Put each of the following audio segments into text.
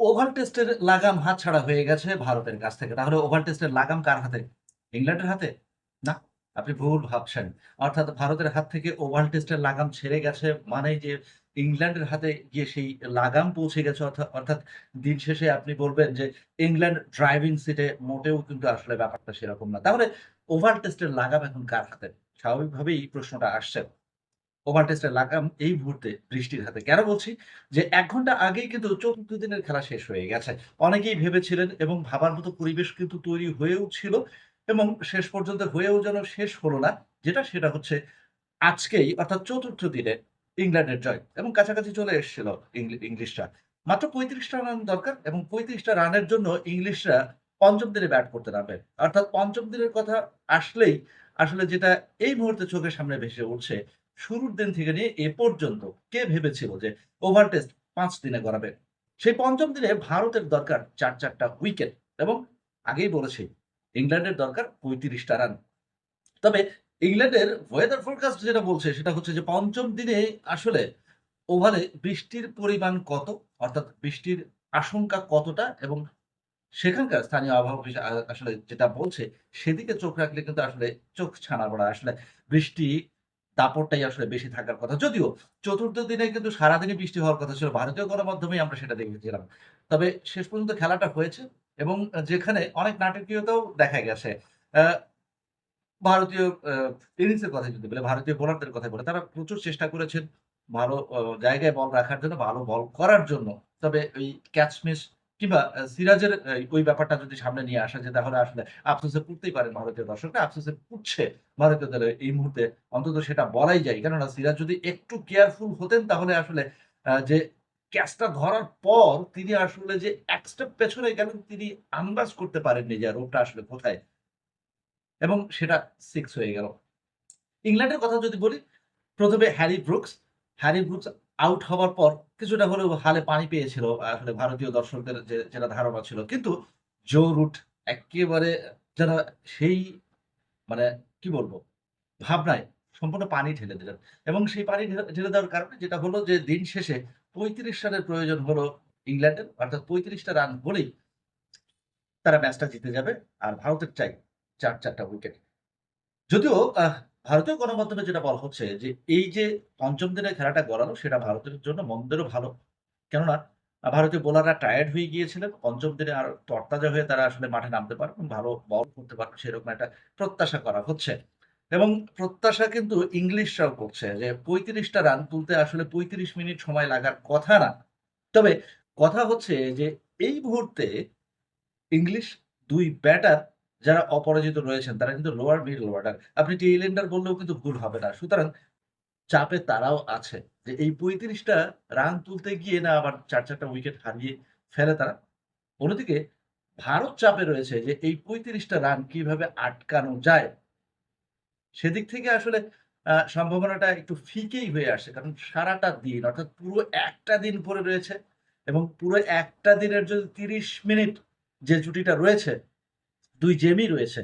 Oval টেস্টের লাগাম হাতছাড়া হয়ে গেছে ভারতের কাছ থেকে। তাহলে ওভাল টেস্টের লাগাম কার হাতে? ইংল্যান্ডের হাতে? না, আপনি ভুল ভাবছেন। অর্থাৎ ভারতের হাত থেকে ওভাল টেস্টের লাগাম ছেড়ে গেছে মানেই যে ইংল্যান্ডের হাতে গিয়ে সেই লাগাম পৌঁছে গেছে অর্থা অর্থাৎ দিন শেষে আপনি বলবেন যে ইংল্যান্ড ড্রাইভিং সিটে মোটেও কিন্তু আসলে ব্যাপারটা সেরকম না। তাহলে ওভাল টেস্টের লাগাম এখন কার হাতে? স্বাভাবিকভাবেই প্রশ্নটা আসছে। ওভাল টেস্টের লাগাম এই মুহূর্তে বৃষ্টির হাতে। কেন বলছি? যে এক ঘণ্টা আগেই কিন্তু চতুর্থ দিনের খেলা শেষ হয়ে গেছে। অনেকেই ভেবেছিলেন এবং ভাবার মতো পরিবেশ কিন্তু তৈরি হয়েও ছিল এবং শেষ পর্যন্ত হয়েও যেন শেষ হলো না। যেটা সেটা হচ্ছে আজকেই অর্থাৎ চতুর্থ দিনে ইংল্যান্ডের জয় এবং কাছাকাছি চলে এসেছিল ইংলিশরা। মাত্র ৩৫ টা রান দরকার এবং পঁয়ত্রিশটা রানের জন্য ইংলিশরা পঞ্চম দিনে ব্যাট করতে নামবে। অর্থাৎ পঞ্চম দিনের কথা আসলেই আসলে যেটা এই মুহূর্তে চোখের সামনে ভেসে উঠছে, শুরুর দিন থেকে নিয়ে এ পর্যন্ত কে ভেবেছিল যে ওভাল টেস্ট ৫ দিনে গড়াবে? সেই পঞ্চম দিনে ভারতের দরকার চার চারটা উইকেট এবং আগেই বলেছি, ইংল্যান্ডের দরকার ৩৫ টা রান। তবে ইংল্যান্ডের ওয়েদার ফোরকাস্ট যেটা বলছে সেটা হচ্ছে যে পঞ্চম দিনে আসলে ওভারে বৃষ্টির পরিমাণ কত? অর্থাৎ বৃষ্টির আশঙ্কা কতটা এবং সেখানকার স্থানীয় আবহাওয়া আসলে যেটা বলছে সেদিকে চোখ রাখলে কিন্তু আসলে চোখ ছানা বড়া। আসলে বৃষ্টি দাপটটাই আসলে বেশি থাকার কথা। যদিও চতুর্থ দিনে কিন্তু সারাদিনই বৃষ্টি হওয়ার কথা ছিল। ভারতীয় গণমাধ্যমেই আমরা সেটা দেখেছিলাম। তবে শেষ পর্যন্ত খেলাটা হয়েছে এবং যেখানে অনেক নাটকীয়তাও দেখা গেছে। ভারতীয় ইনিংসের কথাই যদি বলি, ভারতীয় বোলারদের কথাই বলি। তারা প্রচুর চেষ্টা করেছেন ভালো জায়গায় বল রাখার জন্য, ভালো বল করার জন্য। তবে ওই ক্যাচ মিস কিংবা সিরাজের ওই ব্যাপারটা যদি সামনে নিয়ে আসা যায় তাহলে আসলে আফসোসে পড়তেই পারেন ভারতীয় দর্শকরা। আফসোসে পড়ছে ভারতীয় দলের এই মুহূর্তে অন্তত সেটা বলাই যায়। কেননা সিরাজ যদি একটু কেয়ারফুল হতেন তাহলে আসলে যে ক্যাচটা ধরার পর তিনি আসলে যে এক স্টেপ পেছনে গেলেন তিনি আন্দাজ করতে পারেননি যে রোডটা আসলে কোথায়। এবং সেটা সিক্স হয়ে গেল। ইংল্যান্ডের কথা যদি বলি, প্রথমে Harry Brooks, Harry Brooks out হওয়ার পর কিছুটা হলেও হালে পানি পেয়েছিল, আসলে ভারতীয় দর্শকদের যে, যেটা ধারণা ছিল। কিন্তু জো রুট একেবারে যেন সেই মানে কি বলব? ভাবনায় সম্পূর্ণ পানি ঢেলে দিলেন। এবং সেই পানি ঢেলে দেওয়ার কারণে যেটা হলো যে, দিন শেষে ৩৫ রানের প্রয়োজন হলো ইংল্যান্ডের। অর্থাৎ পঁয়ত্রিশটা রান হলেই তারা ম্যাচটা জিতে যাবে। আর ভারতের চাই চার, চারটা উইকেট। যদিও ভারতীয় গণমাধ্যমে যেটা বলা হচ্ছে যে এই যে পঞ্চম দিনের খেলাটা গড়ালো সেটা ভারতের জন্য মন্দেরও ভালো। কেননা ভারতীয় বোলাররা টায়ার্ড হয়ে গিয়েছিলেন। পঞ্চম দিনে আর তরতাজা হয়ে তারা আসলে মাঠে নামতে পারবেন, ভালো বল করতে পারবেন সেরকম একটা প্রত্যাশা করা হচ্ছে। এবং প্রত্যাশা কিন্তু ইংলিশরাও করছে যে পঁয়ত্রিশটা রান তুলতে আসলে ৩৫ মিনিট সময় লাগার কথা না। তবে কথা হচ্ছে যে এই মুহূর্তে ইংলিশ দুই ব্যাটার যারা অপরাজিত রয়েছেন তারা কিন্তু লোয়ার মিডল অর্ডার। আপনি টেইল এন্ডার বললেও কিন্তু ভুল হবে না। সুতরাং চাপে তারাও আছে। যে এই পঁয়ত্রিশটা রান তুলতে গিয়ে না আবার ৪, ৪ টা উইকেট হারিয়ে ফেলে তারা। অন্যদিকে ভারত চাপে রয়েছে যে এই পঁয়ত্রিশটা রান কীভাবে আটকানো যায়। সেদিক থেকে আসলে সম্ভাবনাটা একটু ফিকেই হয়ে আসছে। কারণ সারাটা দিন অর্থাৎ পুরো একটা দিন পড়ে রয়েছে এবং পুরো একটা দিনের যদি ৩০ মিনিট যে জুটিটা রয়েছে, ২ জেমি রয়েছে।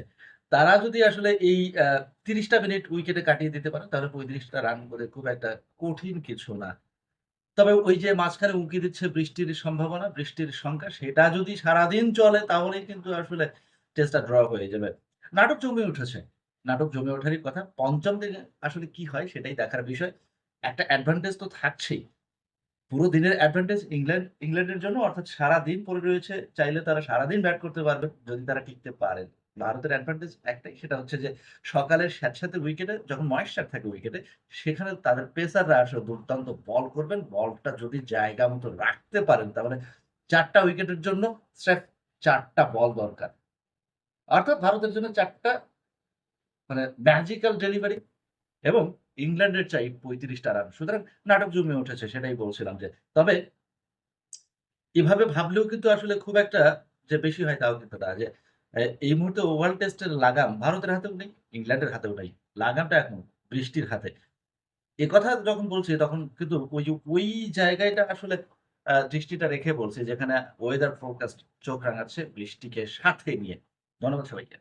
তারা যদি আসলে এই তিরিশটা মিনিট উইকেটে কাটিয়ে দিতে পারে তাহলে পঁয়ত্রিশটা রান করে খুব একটা কঠিন কিছু না। তবে ওই যে মাঝখানে উঁকি দিচ্ছে বৃষ্টির সম্ভাবনা, বৃষ্টির সংখ্যা সেটা যদি সারাদিন চলে তাহলেই কিন্তু আসলে টেস্টটা ড্র হয়ে যাবে। নাটক জমে উঠেছে। নাটক জমে ওঠারই কথা। পঞ্চম দিনে আসলে কি হয় সেটাই দেখার বিষয়। একটা অ্যাডভান্টেজ তো থাকছেই। পুরো দিনের অ্যাডভান্টেজ ইংল্যান্ড ইংল্যান্ডের জন্য, অর্থাৎ সারাদিন পড়ে রয়েছে। চাইলে তারা সারাদিন ব্যাট করতে পারবে, যদি তারা টিকতে পারেন। ভারতের অ্যাডভান্টেজ একটাই, সেটা হচ্ছে যে সকালের স্যাঁতস্যাঁতে উইকেটে যখন ময়েশ্চার থাকে উইকেটে সেখানে তাদের পেসাররা আসলে দুর্দান্ত বল করবেন। বলটা যদি জায়গা মতো রাখতে পারেন, তাহলে চারটা উইকেটের জন্য স্রেফ ৪ টা বল দরকার। অর্থাৎ ভারতের জন্য চারটা মানে ম্যাজিক্যাল ডেলিভারি এবং ইংল্যান্ডের চাই ৩৫ টা রান। সুতরাং নাটক জমে উঠেছে সেটাই বলছিলাম যে। তবে এভাবে ভাবলেও কিন্তু আসলে খুব একটা যে বেশি হয় তাও কিন্তু না। যে এই মুহূর্তে ওভাল টেস্টের লাগাম ভারতের হাতেও নেই, ইংল্যান্ডের হাতেও নাই। লাগামটা এখন বৃষ্টির হাতে। একথা যখন বলছি তখন কিন্তু ওই ওই জায়গাটা আসলে দৃষ্টিটা রেখে বলছি যেখানে ওয়েদার ফোরকাস্ট চোখ রাঙাচ্ছে বৃষ্টিকে সাথে নিয়ে। ধন্যবাদ সবাইকে।